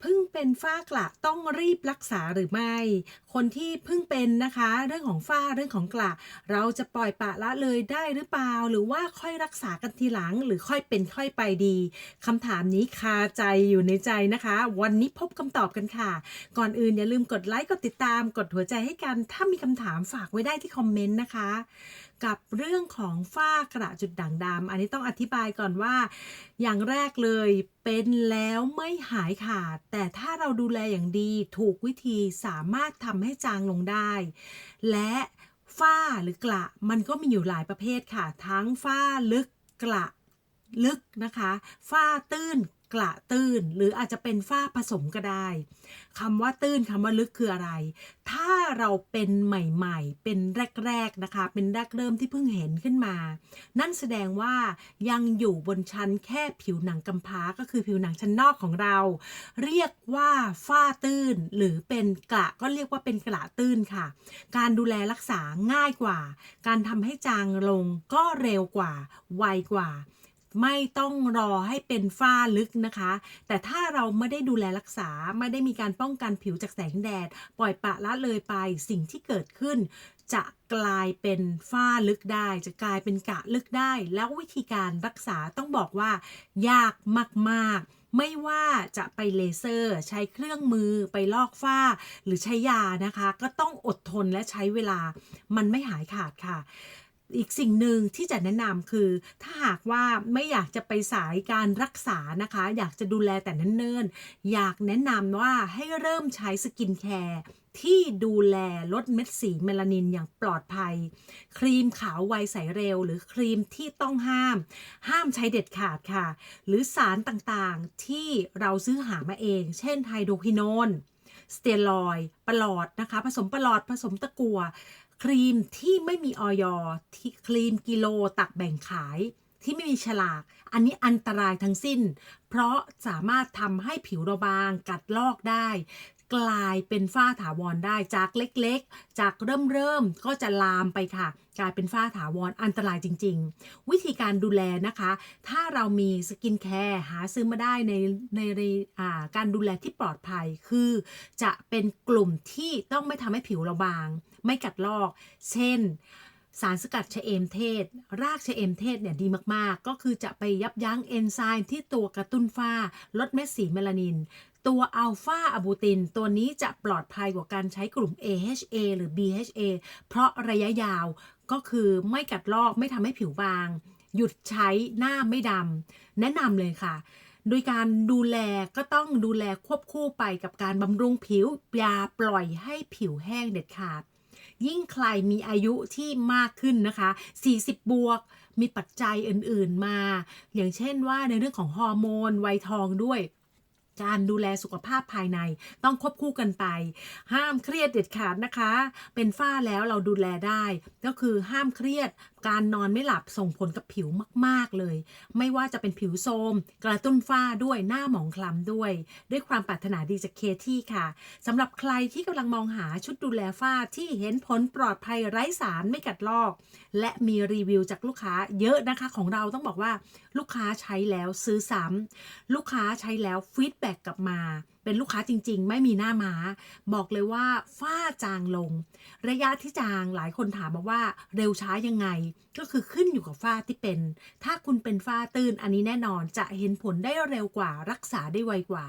เพิ่งเป็นฝ้ากระต้องรีบรักษาหรือไม่ คนที่เพิ่งเป็นนะคะ เรื่องของฝ้าเรื่องของกระเราจะปล่อยปละละเลยได้หรือเปล่า หรือว่าค่อยรักษากันทีหลัง หรือค่อยเป็นค่อยไปดีคำถามนี้คาใจอยู่ในใจนะคะ วันนี้พบคำตอบกันค่ะ ก่อนอื่นอย่าลืมกดไลค์กดติดตาม กดหัวใจให้กัน ถ้ามีคำถามฝากไว้ได้ที่คอมเมนต์นะคะ กับเรื่องของฝ้ากระจุดด่างดำอันนี้ต้องอธิบายก่อนว่า อย่างแรกเลยเป็นแล้วไม่หายขาด แต่ถ้าเราดูแลอย่างดีถูกวิธีสามารถทำให้จางลงได้ และฝ้าหรือกระมันก็มีอยู่หลายประเภทค่ะ ทั้งฝ้าลึกกระลึกนะคะ ฝ้าตื้น กระตื้น หรืออาจจะเป็นฝ้าผสมก็ได้คำว่าตื้นคำว่าลึกคืออะไร ถ้าเราเป็นใหม่ๆ เป็นแรกๆนะคะ เป็นแรกเริ่มที่เพิ่งเห็นขึ้นมา นั่นแสดงว่ายังอยู่บนชั้นแค่ผิวหนังกำพร้าก็คือผิวหนังชั้นนอกของเรา เรียกว่าฝ้าตื้น หรือเป็นกระก็เรียกว่าเป็นกระตื้นค่ะ การดูแลรักษาง่ายกว่า การทำให้จางลงก็เร็วกว่าไวกว่า ไม่ต้องรอให้เป็นฝ้าลึกนะคะ แต่ถ้าเราไม่ได้ดูแลรักษาไม่ได้มีการป้องกันผิวจากแสงแดด ปล่อยปะละเลยไปสิ่งที่เกิดขึ้น จะกลายเป็นฝ้าลึกได้ จะกลายเป็นกะลึกได้ แล้ววิธีการรักษาต้องบอกว่า ยากมากๆไม่ว่าจะไปเลเซอร์ใช้เครื่องมือไปลอกฝ้า หรือใช้ยานะคะ ก็ต้องอดทนและใช้เวลามันไม่หายขาดค่ะ อีกสิ่งหนึ่งที่จะแนะนำคือ ถ้าหากว่าไม่อยากจะไปสายการรักษานะคะ อยากจะดูแลแต่นเนิ่นๆอยากแนะนำว่าให้เริ่มใช้สกินแคร์ที่ดูแลลดเม็ดสีเมลานินอย่างปลอดภัย ครีมขาวไวใสเร็ว หรือครีมที่ต้องห้าม ห้ามใช้เด็ดขาดค่ะ หรือสารต่างๆที่เราซื้อหามาเอง เช่นไฮโดรควินอนสเตียรอยประหลอดนะคะ ผสมประหลอดผสมตะกัว ครีมที่ไม่มีออยที่ครีมกิโลตักแบ่งขายที่ไม่มีฉลาก อันนี้อันตรายทั้งสิ้น เพราะสามารถทำให้ผิวเราบางกัดลอกได้ กลายเป็นฝ้าถาวรได้จากเล็กๆ จากเริ่มเริ่มๆก็จะลามไปค่ะ กลายเป็นฝ้าถาวรอันตรายจริง ๆ วิธีการดูแลนะคะ ถ้าเรามีสกินแคร์หาซื้อมาได้ในในในาการดูแลที่ปลอดภัยคือ จะเป็นกลุ่มที่ต้องไม่ทำให้ผิวเราบาง ไม่กัดลอก เช่น สารสกัดชะเอมเทศ รากชะเอมเทศเนี่ยดีมากๆ ก็คือจะไปยับยั้งเอนไซม์ที่ตัวกระตุ้นฝ้า ลดเม็ดสีเมลานิน ตัวอัลฟาอะบูติน ตัวนี้จะปลอดภัยกว่าการใช้กลุ่ม AHA หรือ BHA เพราะระยะยาวก็คือไม่กัดลอกไม่ทำให้ผิวบาง หยุดใช้หน้าไม่ดำแนะนำเลยค่ะโดยการดูแลก็ต้องดูแลควบคู่ไปกับการบำรุงผิวอย่าปล่อยให้ผิวแห้งเด็ดขาด ยิ่งใครมีอายุที่มากขึ้นนะคะ 40 บวกมีปัจจัยอื่นๆมา อย่างเช่นว่าในเรื่องของฮอร์โมนวัยทองด้วย การดูแลสุขภาพภายในต้องควบคู่กันไป ห้ามเครียดเด็ดขาดนะคะ เป็นฝ้าแล้วเราดูแลได้ ก็คือห้ามเครียด การนอนไม่หลับส่งผลกับผิวมาก ๆ เลย ไม่ว่าจะเป็นผิวโทรมกระตุ้นฝ้าด้วยหน้าหมองคล้ำด้วย ด้วยความปรารถนาดีจากเคที่ค่ะสำหรับใครที่กำลังมองหาชุดดูแลฝ้าที่เห็นผลปลอดภัยไร้สารไม่กัดลอก และมีรีวิวจากลูกค้าเยอะนะคะของเราต้องบอกว่า ลูกค้าใช้แล้วซื้อซ้ำลูกค้าใช้แล้วฟีดแบกกลับมา เป็นลูกค้าจริง ๆ ไม่มีหน้าม้า บอกเลยว่าฝ้าจางลง ระยะที่จางหลายคนถามมาว่าเร็วช้ายังไง ก็คือขึ้นอยู่กับฝ้าที่เป็น ถ้าคุณเป็นฝ้าตื้นอันนี้แน่นอนจะเห็นผลได้เร็วกว่ารักษาได้ไวกว่า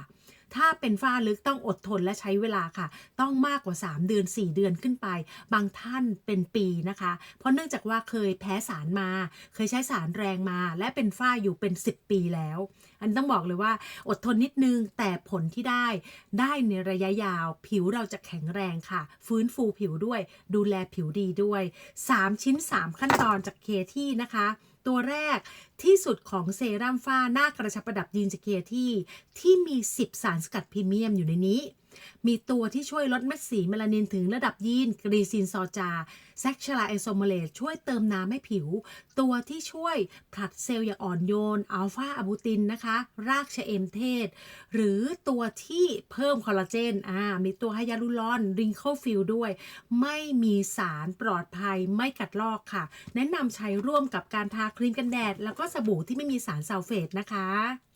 ถ้าเป็นฝ้าลึกต้องอดทนและใช้เวลาค่ะ ต้องมากกว่า 3 เดือน 4 เดือนขึ้นไป บางท่านเป็นปีนะคะ เพราะเนื่องจากว่าเคยแพ้สารมา เคยใช้สารแรงมา และเป็นฝ้าอยู่เป็น 10 ปีแล้ว อันต้องบอกเลยว่าอดทนนิดนึงแต่ผลที่ได้ได้ในระยะยาว ผิวเราจะแข็งแรงค่ะ ฟื้นฟูผิวด้วย ดูแลผิวดีด้วย 3 ชิ้น 3 ขั้นตอนจากเคที่นะคะ ตัวแรกที่สุดของเซรั่มฝ้าหน้ากระชับประดับยีนสเกียที่ที่มี 10 สารสกัดพรีเมียมอยู่ในนี้ มีตัวที่ช่วยลดเม็ดสีเมลานินถึงระดับยีนกรีซินซอจาแซคชลาไอโซเมเลตช่วยเติมน้ำให้ผิว ตัวที่ช่วยผลัดเซลล์อย่างอ่อนโยนอัลฟาอะบูตินนะคะ รากชะเอมเทศ หรือตัวที่เพิ่มคอลลาเจนอ่ามีตัวไฮยาลูรอนริงเคิลฟิลด้วย ไม่มีสารปลอดภัยไม่กัดลอกค่ะ แนะนำใช้ร่วมกับการทาครีมกันแดด แล้วก็สบู่ที่ไม่มีสารซัลเฟตนะคะ